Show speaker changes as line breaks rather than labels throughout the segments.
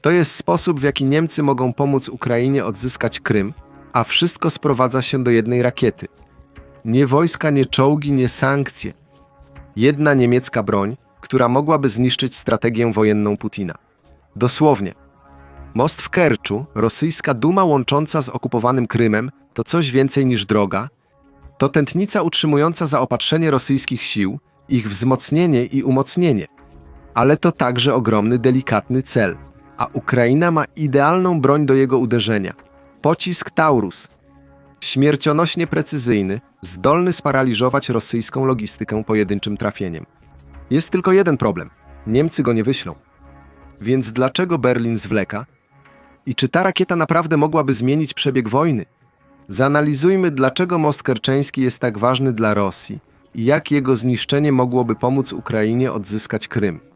To jest sposób, w jaki Niemcy mogą pomóc Ukrainie odzyskać Krym, a wszystko sprowadza się do jednej rakiety. Nie wojska, nie czołgi, nie sankcje. Jedna niemiecka broń, która mogłaby zniszczyć strategię wojenną Putina. Dosłownie. Most w Kerczu, rosyjska duma łącząca z okupowanym Krymem, to coś więcej niż droga. To tętnica utrzymująca zaopatrzenie rosyjskich sił, ich wzmocnienie i umocnienie. Ale to także ogromny, delikatny cel. A Ukraina ma idealną broń do jego uderzenia. Pocisk Taurus. Śmiercionośnie precyzyjny, zdolny sparaliżować rosyjską logistykę pojedynczym trafieniem. Jest tylko jeden problem. Niemcy go nie wyślą. Więc dlaczego Berlin zwleka? I czy ta rakieta naprawdę mogłaby zmienić przebieg wojny? Zanalizujmy, dlaczego most kerczeński jest tak ważny dla Rosji i jak jego zniszczenie mogłoby pomóc Ukrainie odzyskać Krym.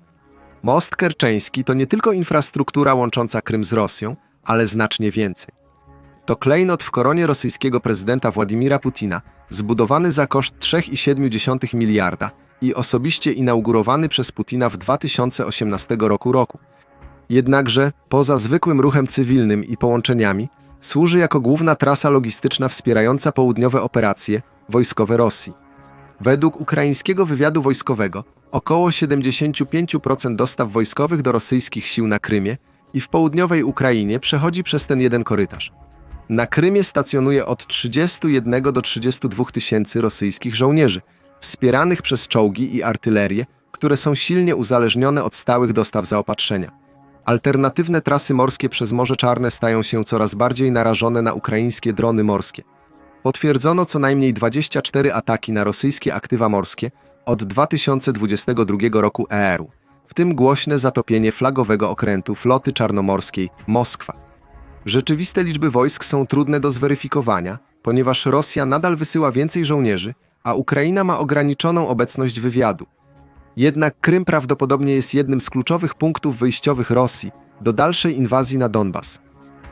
Most kerczeński to nie tylko infrastruktura łącząca Krym z Rosją, ale znacznie więcej. To klejnot w koronie rosyjskiego prezydenta Władimira Putina, zbudowany za koszt 3,7 miliarda i osobiście inaugurowany przez Putina w 2018 roku roku. Jednakże, poza zwykłym ruchem cywilnym i połączeniami, służy jako główna trasa logistyczna wspierająca południowe operacje wojskowe Rosji. Według ukraińskiego wywiadu wojskowego około 75% dostaw wojskowych do rosyjskich sił na Krymie i w południowej Ukrainie przechodzi przez ten jeden korytarz. Na Krymie stacjonuje od 31 do 32 tysięcy rosyjskich żołnierzy, wspieranych przez czołgi i artylerię, które są silnie uzależnione od stałych dostaw zaopatrzenia. Alternatywne trasy morskie przez Morze Czarne stają się coraz bardziej narażone na ukraińskie drony morskie. Potwierdzono co najmniej 24 ataki na rosyjskie aktywa morskie od 2022 roku ER-u, w tym głośne zatopienie flagowego okrętu floty czarnomorskiej Moskwa. Rzeczywiste liczby wojsk są trudne do zweryfikowania, ponieważ Rosja nadal wysyła więcej żołnierzy, a Ukraina ma ograniczoną obecność wywiadu. Jednak Krym prawdopodobnie jest jednym z kluczowych punktów wyjściowych Rosji do dalszej inwazji na Donbas.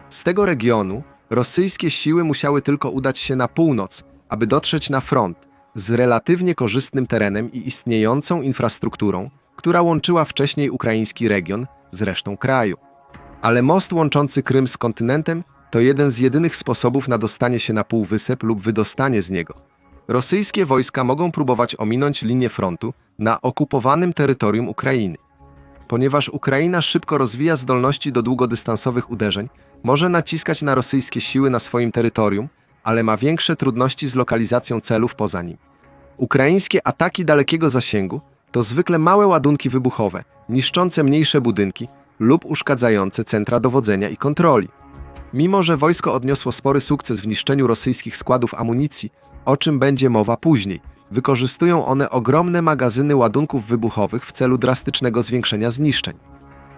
Z tego regionu rosyjskie siły musiały tylko udać się na północ, aby dotrzeć na front z relatywnie korzystnym terenem i istniejącą infrastrukturą, która łączyła wcześniej ukraiński region z resztą kraju. Ale most łączący Krym z kontynentem to jeden z jedynych sposobów na dostanie się na półwysep lub wydostanie z niego. Rosyjskie wojska mogą próbować ominąć linię frontu na okupowanym terytorium Ukrainy. Ponieważ Ukraina szybko rozwija zdolności do długodystansowych uderzeń, może naciskać na rosyjskie siły na swoim terytorium, ale ma większe trudności z lokalizacją celów poza nim. Ukraińskie ataki dalekiego zasięgu to zwykle małe ładunki wybuchowe, niszczące mniejsze budynki lub uszkadzające centra dowodzenia i kontroli. Mimo, że wojsko odniosło spory sukces w niszczeniu rosyjskich składów amunicji, o czym będzie mowa później, wykorzystują one ogromne magazyny ładunków wybuchowych w celu drastycznego zwiększenia zniszczeń.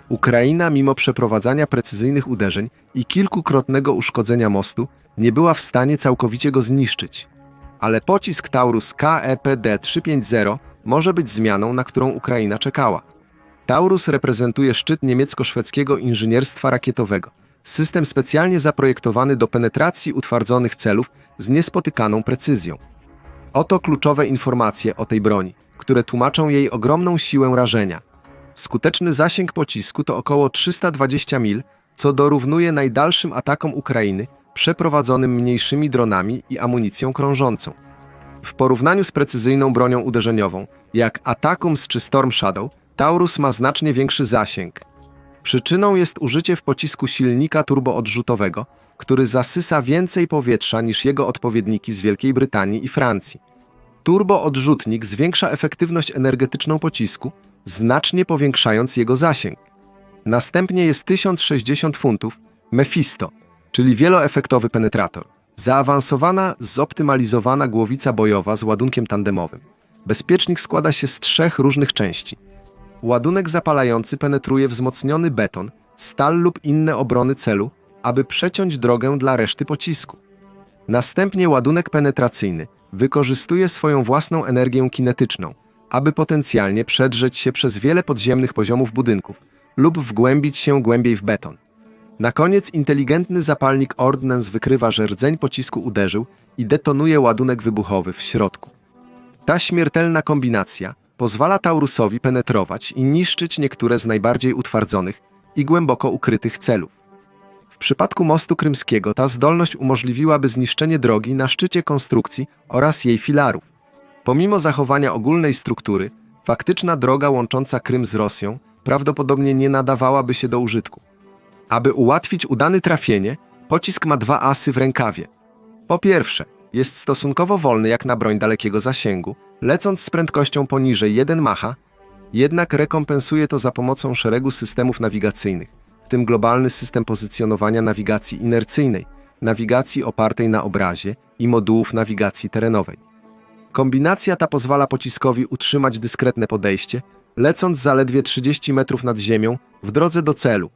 Ukraina, mimo przeprowadzania precyzyjnych uderzeń i kilkukrotnego uszkodzenia mostu, nie była w stanie całkowicie go zniszczyć. Ale pocisk Taurus E KEPD-350 może być zmianą, na którą Ukraina czekała. Taurus reprezentuje szczyt niemiecko-szwedzkiego inżynierstwa rakietowego, system specjalnie zaprojektowany do penetracji utwardzonych celów z niespotykaną precyzją. Oto kluczowe informacje o tej broni, które tłumaczą jej ogromną siłę rażenia. Skuteczny zasięg pocisku to około 320 mil, co dorównuje najdalszym atakom Ukrainy przeprowadzonym mniejszymi dronami i amunicją krążącą. W porównaniu z precyzyjną bronią uderzeniową, jak Atacms czy Storm Shadow, Taurus ma znacznie większy zasięg. Przyczyną jest użycie w pocisku silnika turboodrzutowego, który zasysa więcej powietrza niż jego odpowiedniki z Wielkiej Brytanii i Francji. Turboodrzutnik zwiększa efektywność energetyczną pocisku, znacznie powiększając jego zasięg. Następnie jest 1060 funtów Mephisto, czyli wieloefektowy penetrator. Zaawansowana, zoptymalizowana głowica bojowa z ładunkiem tandemowym. Bezpiecznik składa się z trzech różnych części. Ładunek zapalający penetruje wzmocniony beton, stal lub inne obrony celu, aby przeciąć drogę dla reszty pocisku. Następnie ładunek penetracyjny wykorzystuje swoją własną energię kinetyczną, aby potencjalnie przedrzeć się przez wiele podziemnych poziomów budynków lub wgłębić się głębiej w beton. Na koniec inteligentny zapalnik Ordnance wykrywa, że rdzeń pocisku uderzył i detonuje ładunek wybuchowy w środku. Ta śmiertelna kombinacja pozwala Taurusowi penetrować i niszczyć niektóre z najbardziej utwardzonych i głęboko ukrytych celów. W przypadku mostu krymskiego ta zdolność umożliwiłaby zniszczenie drogi na szczycie konstrukcji oraz jej filarów. Pomimo zachowania ogólnej struktury, faktyczna droga łącząca Krym z Rosją prawdopodobnie nie nadawałaby się do użytku. Aby ułatwić udane trafienie, pocisk ma dwa asy w rękawie. Po pierwsze, jest stosunkowo wolny jak na broń dalekiego zasięgu, lecąc z prędkością poniżej 1 Macha, jednak rekompensuje to za pomocą szeregu systemów nawigacyjnych, w tym globalny system pozycjonowania nawigacji inercyjnej, nawigacji opartej na obrazie i modułów nawigacji terenowej. Kombinacja ta pozwala pociskowi utrzymać dyskretne podejście, lecąc zaledwie 30 metrów nad ziemią w drodze do celu.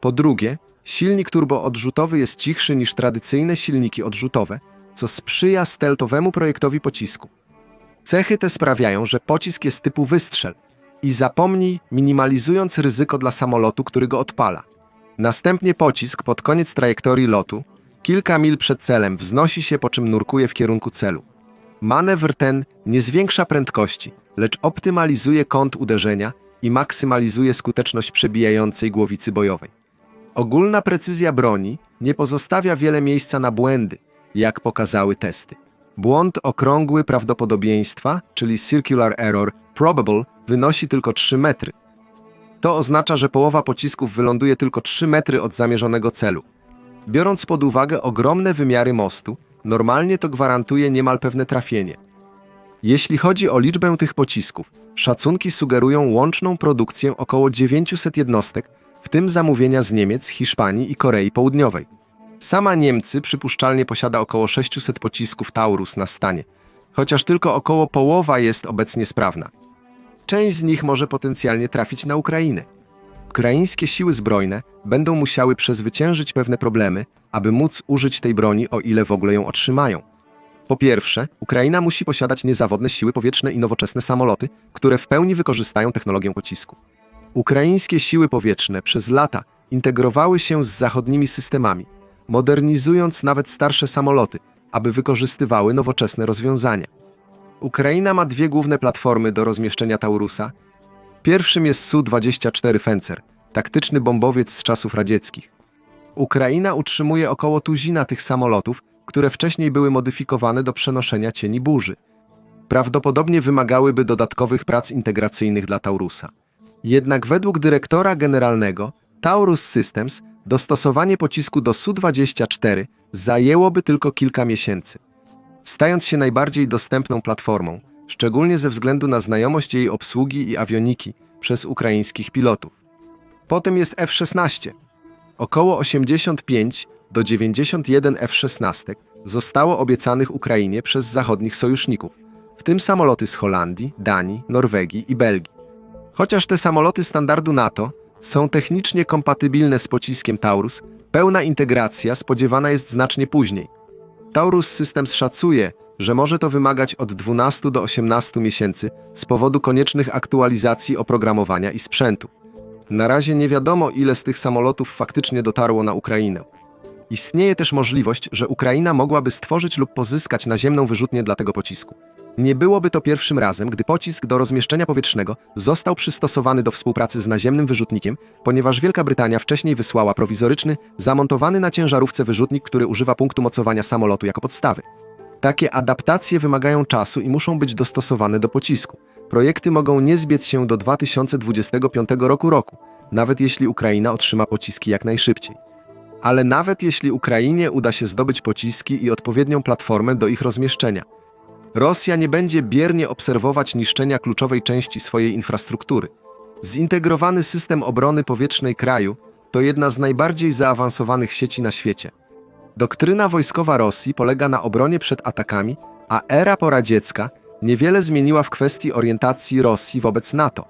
Po drugie, silnik turboodrzutowy jest cichszy niż tradycyjne silniki odrzutowe, co sprzyja steltowemu projektowi pocisku. Cechy te sprawiają, że pocisk jest typu wystrzel i zapomnij, minimalizując ryzyko dla samolotu, który go odpala. Następnie pocisk pod koniec trajektorii lotu, kilka mil przed celem, wznosi się, po czym nurkuje w kierunku celu. Manewr ten nie zwiększa prędkości, lecz optymalizuje kąt uderzenia i maksymalizuje skuteczność przebijającej głowicy bojowej. Ogólna precyzja broni nie pozostawia wiele miejsca na błędy, jak pokazały testy. Błąd okrągły prawdopodobieństwa, czyli circular error probable, wynosi tylko 3 metry. To oznacza, że połowa pocisków wyląduje tylko 3 metry od zamierzonego celu. Biorąc pod uwagę ogromne wymiary mostu, normalnie to gwarantuje niemal pewne trafienie. Jeśli chodzi o liczbę tych pocisków, szacunki sugerują łączną produkcję około 900 jednostek, w tym zamówienia z Niemiec, Hiszpanii i Korei Południowej. Sama Niemcy przypuszczalnie posiada około 600 pocisków Taurus na stanie, chociaż tylko około połowa jest obecnie sprawna. Część z nich może potencjalnie trafić na Ukrainę. Ukraińskie siły zbrojne będą musiały przezwyciężyć pewne problemy, aby móc użyć tej broni, o ile w ogóle ją otrzymają. Po pierwsze, Ukraina musi posiadać niezawodne siły powietrzne i nowoczesne samoloty, które w pełni wykorzystają technologię pocisku. Ukraińskie siły powietrzne przez lata integrowały się z zachodnimi systemami, modernizując nawet starsze samoloty, aby wykorzystywały nowoczesne rozwiązania. Ukraina ma dwie główne platformy do rozmieszczenia Taurusa. Pierwszym jest Su-24 Fencer, taktyczny bombowiec z czasów radzieckich. Ukraina utrzymuje około tuzina tych samolotów, które wcześniej były modyfikowane do przenoszenia cieni burzy. Prawdopodobnie wymagałyby dodatkowych prac integracyjnych dla Taurusa. Jednak według dyrektora generalnego Taurus Systems dostosowanie pocisku do Su-24 zajęłoby tylko kilka miesięcy. Stając się najbardziej dostępną platformą, szczególnie ze względu na znajomość jej obsługi i awioniki przez ukraińskich pilotów. Potem jest F-16. Około 85 do 91 F-16 zostało obiecanych Ukrainie przez zachodnich sojuszników, w tym samoloty z Holandii, Danii, Norwegii i Belgii. Chociaż te samoloty standardu NATO są technicznie kompatybilne z pociskiem Taurus, pełna integracja spodziewana jest znacznie później. Taurus Systems szacuje, że może to wymagać od 12 do 18 miesięcy z powodu koniecznych aktualizacji oprogramowania i sprzętu. Na razie nie wiadomo, ile z tych samolotów faktycznie dotarło na Ukrainę. Istnieje też możliwość, że Ukraina mogłaby stworzyć lub pozyskać naziemną wyrzutnię dla tego pocisku. Nie byłoby to pierwszym razem, gdy pocisk do rozmieszczenia powietrznego został przystosowany do współpracy z naziemnym wyrzutnikiem, ponieważ Wielka Brytania wcześniej wysłała prowizoryczny, zamontowany na ciężarówce wyrzutnik, który używa punktu mocowania samolotu jako podstawy. Takie adaptacje wymagają czasu i muszą być dostosowane do pocisku. Projekty mogą nie zbiec się do 2025 roku roku, nawet jeśli Ukraina otrzyma pociski jak najszybciej. Ale nawet jeśli Ukrainie uda się zdobyć pociski i odpowiednią platformę do ich rozmieszczenia, Rosja nie będzie biernie obserwować niszczenia kluczowej części swojej infrastruktury. Zintegrowany system obrony powietrznej kraju to jedna z najbardziej zaawansowanych sieci na świecie. Doktryna wojskowa Rosji polega na obronie przed atakami, a era poradziecka niewiele zmieniła w kwestii orientacji Rosji wobec NATO.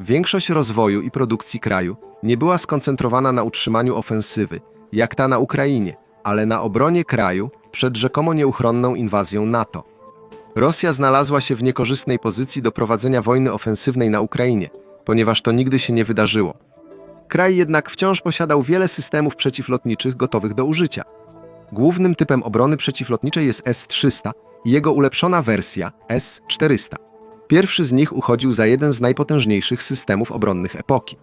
Większość rozwoju i produkcji kraju nie była skoncentrowana na utrzymaniu ofensywy, jak ta na Ukrainie, ale na obronie kraju przed rzekomo nieuchronną inwazją NATO. Rosja znalazła się w niekorzystnej pozycji do prowadzenia wojny ofensywnej na Ukrainie, ponieważ to nigdy się nie wydarzyło. Kraj jednak wciąż posiadał wiele systemów przeciwlotniczych gotowych do użycia. Głównym typem obrony przeciwlotniczej jest S-300 i jego ulepszona wersja S-400. Pierwszy z nich uchodził za jeden z najpotężniejszych systemów obronnych epoki.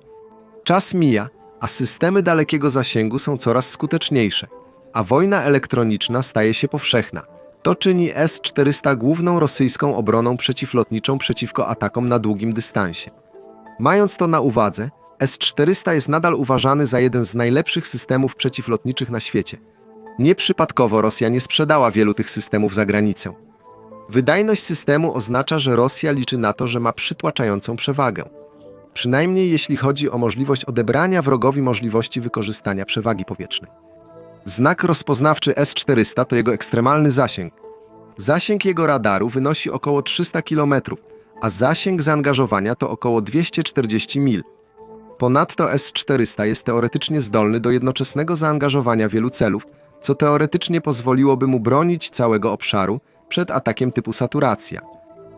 Czas mija, a systemy dalekiego zasięgu są coraz skuteczniejsze, a wojna elektroniczna staje się powszechna. To czyni S-400 główną rosyjską obroną przeciwlotniczą przeciwko atakom na długim dystansie. Mając to na uwadze, S-400 jest nadal uważany za jeden z najlepszych systemów przeciwlotniczych na świecie. Nieprzypadkowo Rosja nie sprzedała wielu tych systemów za granicę. Wydajność systemu oznacza, że Rosja liczy na to, że ma przytłaczającą przewagę. Przynajmniej jeśli chodzi o możliwość odebrania wrogowi możliwości wykorzystania przewagi powietrznej. Znak rozpoznawczy S-400 to jego ekstremalny zasięg. Zasięg jego radaru wynosi około 300 km, a zasięg zaangażowania to około 240 mil. Ponadto S-400 jest teoretycznie zdolny do jednoczesnego zaangażowania wielu celów, co teoretycznie pozwoliłoby mu bronić całego obszaru przed atakiem typu saturacja.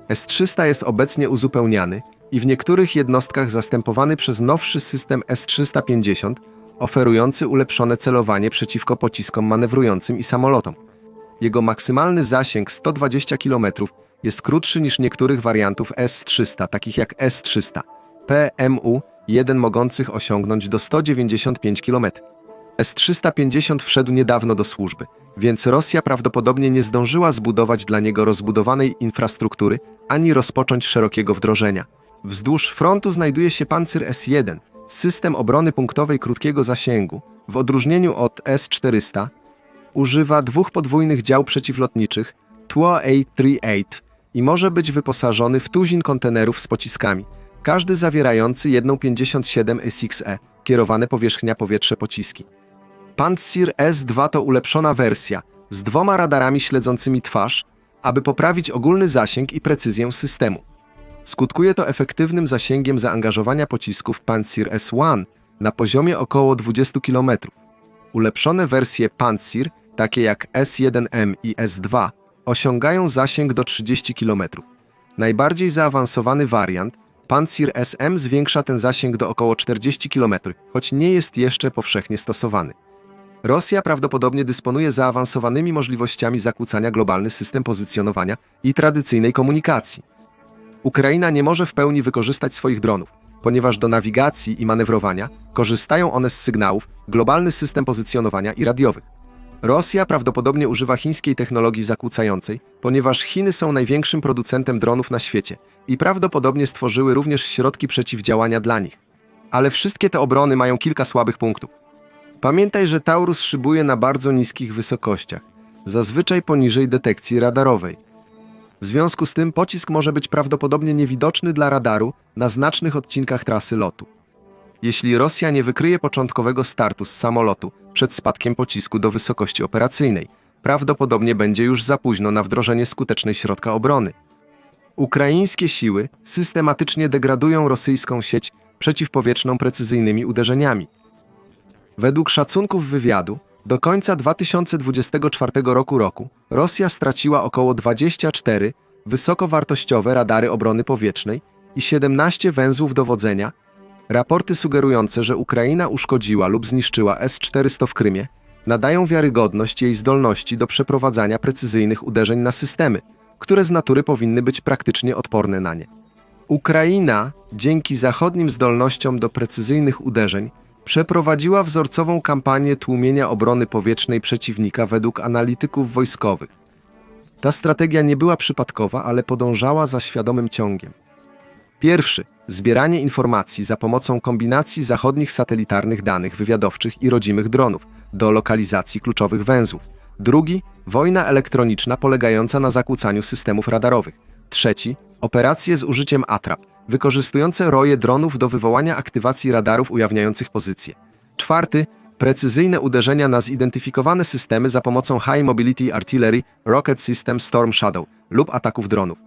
S-300 jest obecnie uzupełniany i w niektórych jednostkach zastępowany przez nowszy system S-350, oferujący ulepszone celowanie przeciwko pociskom manewrującym i samolotom. Jego maksymalny zasięg 120 km jest krótszy niż niektórych wariantów S-300, takich jak S-300, PMU-1 mogących osiągnąć do 195 km. S-350 wszedł niedawno do służby, więc Rosja prawdopodobnie nie zdążyła zbudować dla niego rozbudowanej infrastruktury ani rozpocząć szerokiego wdrożenia. Wzdłuż frontu znajduje się Panzer S-1, system obrony punktowej krótkiego zasięgu. W odróżnieniu od S-400 używa dwóch podwójnych dział przeciwlotniczych TUA-38 i może być wyposażony w tuzin kontenerów z pociskami, każdy zawierający jedną 57 SXE, kierowane powierzchnia powietrze pociski. Pantsir S2 to ulepszona wersja z dwoma radarami śledzącymi twarz, aby poprawić ogólny zasięg i precyzję systemu. Skutkuje to efektywnym zasięgiem zaangażowania pocisków Pantsir S1 na poziomie około 20 km. Ulepszone wersje Pantsir, takie jak S1M i S2, osiągają zasięg do 30 km. Najbardziej zaawansowany wariant, Pantsir SM, zwiększa ten zasięg do około 40 km, choć nie jest jeszcze powszechnie stosowany. Rosja prawdopodobnie dysponuje zaawansowanymi możliwościami zakłócania globalny system pozycjonowania i tradycyjnej komunikacji. Ukraina nie może w pełni wykorzystać swoich dronów, ponieważ do nawigacji i manewrowania korzystają one z sygnałów, globalny system pozycjonowania i radiowych. Rosja prawdopodobnie używa chińskiej technologii zakłócającej, ponieważ Chiny są największym producentem dronów na świecie i prawdopodobnie stworzyły również środki przeciwdziałania dla nich. Ale wszystkie te obrony mają kilka słabych punktów. Pamiętaj, że Taurus szybuje na bardzo niskich wysokościach, zazwyczaj poniżej detekcji radarowej. W związku z tym pocisk może być prawdopodobnie niewidoczny dla radaru na znacznych odcinkach trasy lotu. Jeśli Rosja nie wykryje początkowego startu z samolotu przed spadkiem pocisku do wysokości operacyjnej, prawdopodobnie będzie już za późno na wdrożenie skutecznej środka obrony. Ukraińskie siły systematycznie degradują rosyjską sieć przeciwpowietrzną precyzyjnymi uderzeniami. Według szacunków wywiadu, do końca 2024 roku roku Rosja straciła około 24 wysokowartościowe radary obrony powietrznej i 17 węzłów dowodzenia. Raporty sugerujące, że Ukraina uszkodziła lub zniszczyła S-400 w Krymie, nadają wiarygodność jej zdolności do przeprowadzania precyzyjnych uderzeń na systemy, które z natury powinny być praktycznie odporne na nie. Ukraina, dzięki zachodnim zdolnościom do precyzyjnych uderzeń, przeprowadziła wzorcową kampanię tłumienia obrony powietrznej przeciwnika według analityków wojskowych. Ta strategia nie była przypadkowa, ale podążała za świadomym ciągiem. Pierwszy zbieranie informacji za pomocą kombinacji zachodnich satelitarnych danych wywiadowczych i rodzimych dronów do lokalizacji kluczowych węzłów. Drugi wojna elektroniczna polegająca na zakłócaniu systemów radarowych. Trzeci operacje z użyciem atrap wykorzystujące roje dronów do wywołania aktywacji radarów ujawniających pozycję. Czwarty, precyzyjne uderzenia na zidentyfikowane systemy za pomocą High Mobility Artillery Rocket System Storm Shadow lub ataków dronów.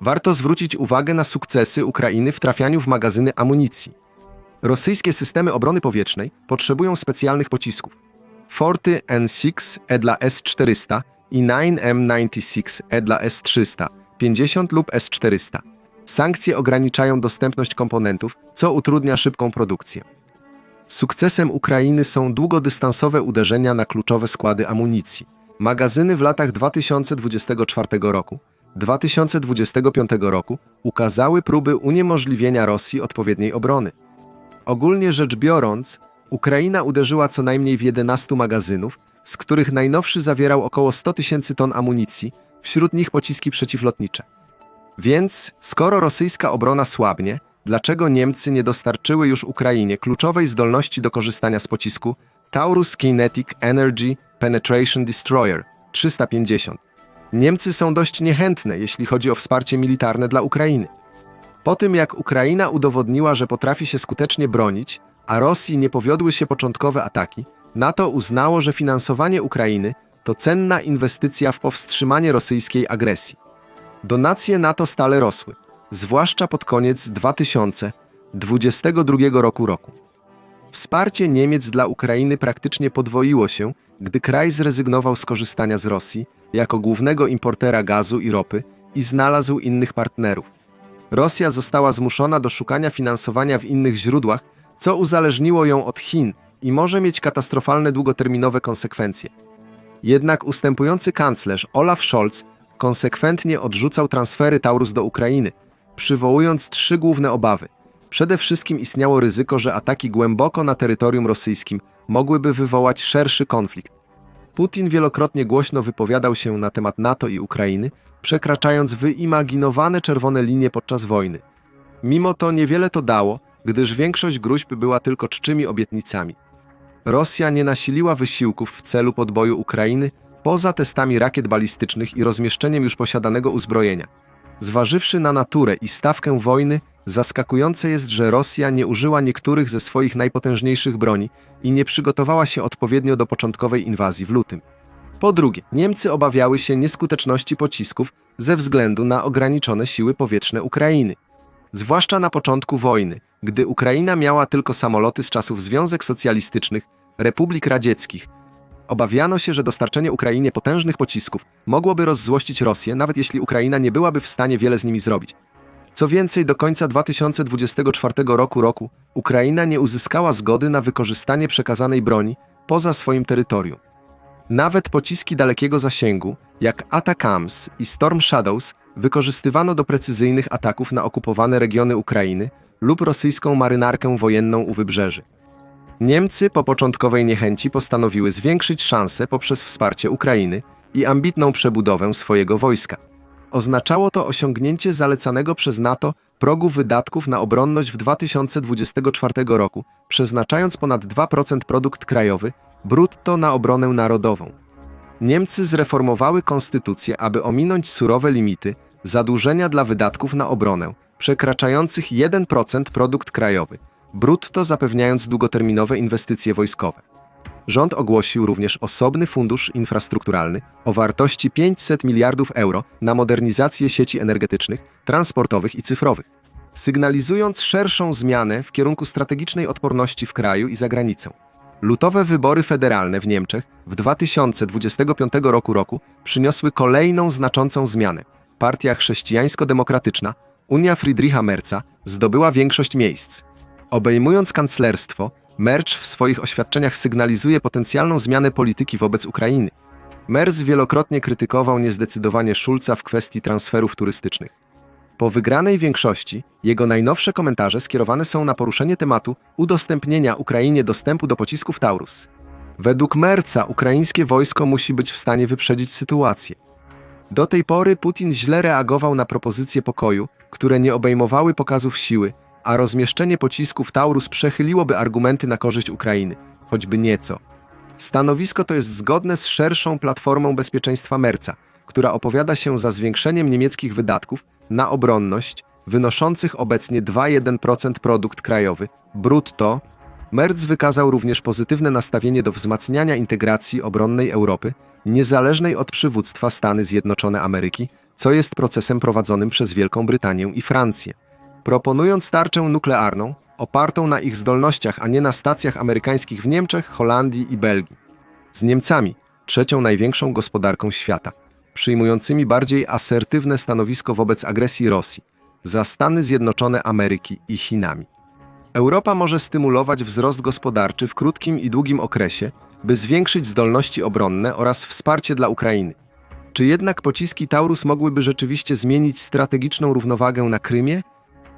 Warto zwrócić uwagę na sukcesy Ukrainy w trafianiu w magazyny amunicji. Rosyjskie systemy obrony powietrznej potrzebują specjalnych pocisków. Forty N6 E dla S-400 i 9M96 E dla S-300, 50 lub S-400. Sankcje ograniczają dostępność komponentów, co utrudnia szybką produkcję. Sukcesem Ukrainy są długodystansowe uderzenia na kluczowe składy amunicji. Magazyny w latach 2024 roku, 2025 roku ukazały próby uniemożliwienia Rosji odpowiedniej obrony. Ogólnie rzecz biorąc, Ukraina uderzyła co najmniej w 11 magazynów, z których najnowszy zawierał około 100 tysięcy ton amunicji, wśród nich pociski przeciwlotnicze. Więc, skoro rosyjska obrona słabnie, dlaczego Niemcy nie dostarczyły już Ukrainie kluczowej zdolności do korzystania z pocisku Taurus Kinetic Energy Penetration Destroyer 350? Niemcy są dość niechętne, jeśli chodzi o wsparcie militarne dla Ukrainy. Po tym jak Ukraina udowodniła, że potrafi się skutecznie bronić, a Rosji nie powiodły się początkowe ataki, NATO uznało, że finansowanie Ukrainy to cenna inwestycja w powstrzymanie rosyjskiej agresji. Donacje NATO stale rosły, zwłaszcza pod koniec 2022 roku roku. Wsparcie Niemiec dla Ukrainy praktycznie podwoiło się, gdy kraj zrezygnował z korzystania z Rosji jako głównego importera gazu i ropy i znalazł innych partnerów. Rosja została zmuszona do szukania finansowania w innych źródłach, co uzależniło ją od Chin i może mieć katastrofalne długoterminowe konsekwencje. Jednak ustępujący kanclerz Olaf Scholz konsekwentnie odrzucał transfery Taurus do Ukrainy, przywołując trzy główne obawy. Przede wszystkim istniało ryzyko, że ataki głęboko na terytorium rosyjskim mogłyby wywołać szerszy konflikt. Putin wielokrotnie głośno wypowiadał się na temat NATO i Ukrainy, przekraczając wyimaginowane czerwone linie podczas wojny. Mimo to niewiele to dało, gdyż większość gruźb była tylko czczymi obietnicami. Rosja nie nasiliła wysiłków w celu podboju Ukrainy poza testami rakiet balistycznych i rozmieszczeniem już posiadanego uzbrojenia. Zważywszy na naturę i stawkę wojny, zaskakujące jest, że Rosja nie użyła niektórych ze swoich najpotężniejszych broni i nie przygotowała się odpowiednio do początkowej inwazji w lutym. Po drugie, Niemcy obawiały się nieskuteczności pocisków ze względu na ograniczone siły powietrzne Ukrainy. Zwłaszcza na początku wojny, gdy Ukraina miała tylko samoloty z czasów Związek Socjalistycznych, Republik Radzieckich. Obawiano się, że dostarczenie Ukrainie potężnych pocisków mogłoby rozzłościć Rosję, nawet jeśli Ukraina nie byłaby w stanie wiele z nimi zrobić. Co więcej, do końca 2024 roku roku Ukraina nie uzyskała zgody na wykorzystanie przekazanej broni poza swoim terytorium. Nawet pociski dalekiego zasięgu, jak Atacams i Storm Shadows, wykorzystywano do precyzyjnych ataków na okupowane regiony Ukrainy lub rosyjską marynarkę wojenną u wybrzeży. Niemcy po początkowej niechęci postanowiły zwiększyć szanse poprzez wsparcie Ukrainy i ambitną przebudowę swojego wojska. Oznaczało to osiągnięcie zalecanego przez NATO progu wydatków na obronność w 2024 roku, przeznaczając ponad 2% produkt krajowy brutto na obronę narodową. Niemcy zreformowały konstytucję, aby ominąć surowe limity zadłużenia dla wydatków na obronę, przekraczających 1% produkt krajowy, brutto zapewniając długoterminowe inwestycje wojskowe. Rząd ogłosił również osobny fundusz infrastrukturalny o wartości 500 miliardów euro na modernizację sieci energetycznych, transportowych i cyfrowych, sygnalizując szerszą zmianę w kierunku strategicznej odporności w kraju i za granicą. Lutowe wybory federalne w Niemczech w 2025 roku roku przyniosły kolejną znaczącą zmianę. Partia chrześcijańsko-demokratyczna, Unia Friedricha Merca, zdobyła większość miejsc. Obejmując kanclerstwo, Merch w swoich oświadczeniach sygnalizuje potencjalną zmianę polityki wobec Ukrainy. Merz wielokrotnie krytykował niezdecydowanie Schulza w kwestii transferów turystycznych. Po wygranej większości, jego najnowsze komentarze skierowane są na poruszenie tematu udostępnienia Ukrainie dostępu do pocisków Taurus. Według Merca ukraińskie wojsko musi być w stanie wyprzedzić sytuację. Do tej pory Putin źle reagował na propozycje pokoju, które nie obejmowały pokazów siły, a rozmieszczenie pocisków Taurus przechyliłoby argumenty na korzyść Ukrainy, choćby nieco. Stanowisko to jest zgodne z szerszą platformą bezpieczeństwa Merca, która opowiada się za zwiększeniem niemieckich wydatków na obronność wynoszących obecnie 2,1% produkt krajowy brutto. Merz wykazał również pozytywne nastawienie do wzmacniania integracji obronnej Europy, niezależnej od przywództwa Stany Zjednoczone Ameryki, co jest procesem prowadzonym przez Wielką Brytanię i Francję. Proponując tarczę nuklearną, opartą na ich zdolnościach, a nie na stacjach amerykańskich w Niemczech, Holandii i Belgii. Z Niemcami, trzecią największą gospodarką świata, przyjmującymi bardziej asertywne stanowisko wobec agresji Rosji, za Stany Zjednoczone Ameryki i Chinami. Europa może stymulować wzrost gospodarczy w krótkim i długim okresie, by zwiększyć zdolności obronne oraz wsparcie dla Ukrainy. Czy jednak pociski Taurus mogłyby rzeczywiście zmienić strategiczną równowagę na Krymie?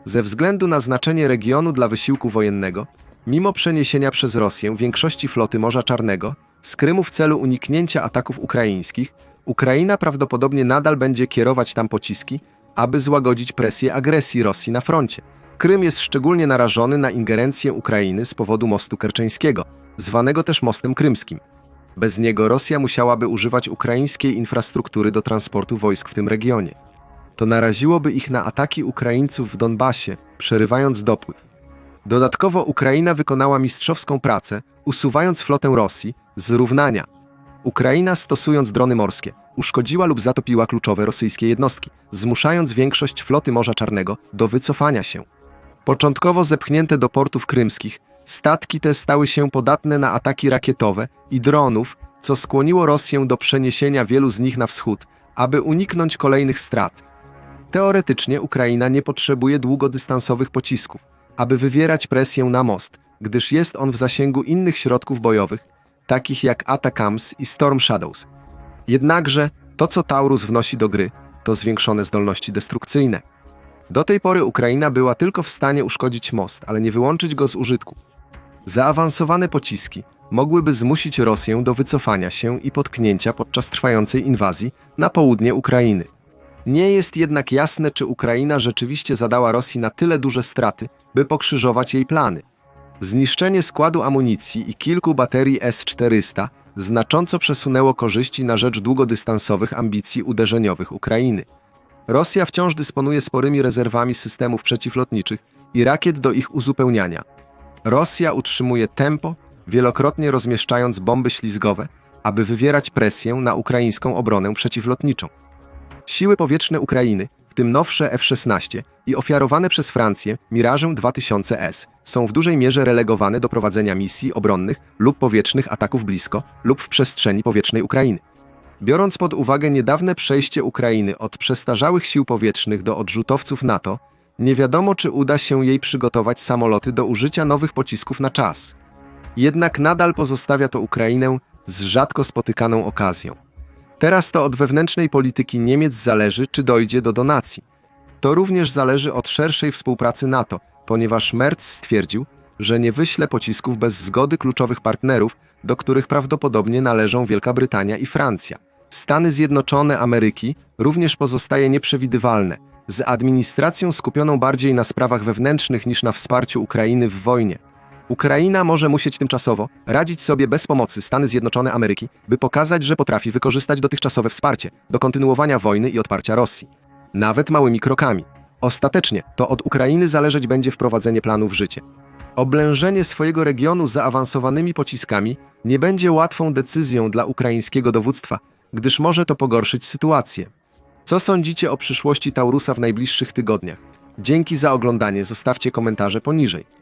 Ze względu na znaczenie regionu dla wysiłku wojennego, mimo przeniesienia przez Rosję większości floty Morza Czarnego z Krymu w celu uniknięcia ataków ukraińskich, Ukraina prawdopodobnie nadal będzie kierować tam pociski, aby złagodzić presję agresji Rosji na froncie. Krym jest szczególnie narażony na ingerencję Ukrainy z powodu mostu kerczeńskiego, zwanego też mostem krymskim. Bez niego Rosja musiałaby używać ukraińskiej infrastruktury do transportu wojsk w tym regionie. To naraziłoby ich na ataki Ukraińców w Donbasie, przerywając dopływ. Dodatkowo Ukraina wykonała mistrzowską pracę, usuwając flotę Rosji z równania. Ukraina, stosując drony morskie, uszkodziła lub zatopiła kluczowe rosyjskie jednostki, zmuszając większość floty Morza Czarnego do wycofania się. Początkowo zepchnięte do portów krymskich, statki te stały się podatne na ataki rakietowe i dronów, co skłoniło Rosję do przeniesienia wielu z nich na wschód, aby uniknąć kolejnych strat. Teoretycznie Ukraina nie potrzebuje długodystansowych pocisków, aby wywierać presję na most, gdyż jest on w zasięgu innych środków bojowych, takich jak Atacams i Storm Shadows. Jednakże to, co Taurus wnosi do gry, to zwiększone zdolności destrukcyjne. Do tej pory Ukraina była tylko w stanie uszkodzić most, ale nie wyłączyć go z użytku. Zaawansowane pociski mogłyby zmusić Rosję do wycofania się i potknięcia podczas trwającej inwazji na południe Ukrainy. Nie jest jednak jasne, czy Ukraina rzeczywiście zadała Rosji na tyle duże straty, by pokrzyżować jej plany. Zniszczenie składu amunicji i kilku baterii S-400 znacząco przesunęło korzyści na rzecz długodystansowych ambicji uderzeniowych Ukrainy. Rosja wciąż dysponuje sporymi rezerwami systemów przeciwlotniczych i rakiet do ich uzupełniania. Rosja utrzymuje tempo, wielokrotnie rozmieszczając bomby ślizgowe, aby wywierać presję na ukraińską obronę przeciwlotniczą. Siły powietrzne Ukrainy, w tym nowsze F-16 i ofiarowane przez Francję Mirage 2000S, są w dużej mierze relegowane do prowadzenia misji obronnych lub powietrznych ataków blisko lub w przestrzeni powietrznej Ukrainy. Biorąc pod uwagę niedawne przejście Ukrainy od przestarzałych sił powietrznych do odrzutowców NATO, nie wiadomo, czy uda się jej przygotować samoloty do użycia nowych pocisków na czas. Jednak nadal pozostawia to Ukrainę z rzadko spotykaną okazją. Teraz to od wewnętrznej polityki Niemiec zależy, czy dojdzie do donacji. To również zależy od szerszej współpracy NATO, ponieważ Merz stwierdził, że nie wyśle pocisków bez zgody kluczowych partnerów, do których prawdopodobnie należą Wielka Brytania i Francja. Stany Zjednoczone Ameryki również pozostaje nieprzewidywalne, z administracją skupioną bardziej na sprawach wewnętrznych niż na wsparciu Ukrainy w wojnie. Ukraina może musieć tymczasowo radzić sobie bez pomocy Stany Zjednoczone Ameryki, by pokazać, że potrafi wykorzystać dotychczasowe wsparcie do kontynuowania wojny i odparcia Rosji. Nawet małymi krokami. Ostatecznie to od Ukrainy zależeć będzie wprowadzenie planu w życie. Oblężenie swojego regionu zaawansowanymi pociskami nie będzie łatwą decyzją dla ukraińskiego dowództwa, gdyż może to pogorszyć sytuację. Co sądzicie o przyszłości Taurusa w najbliższych tygodniach? Dzięki za oglądanie, zostawcie komentarze poniżej.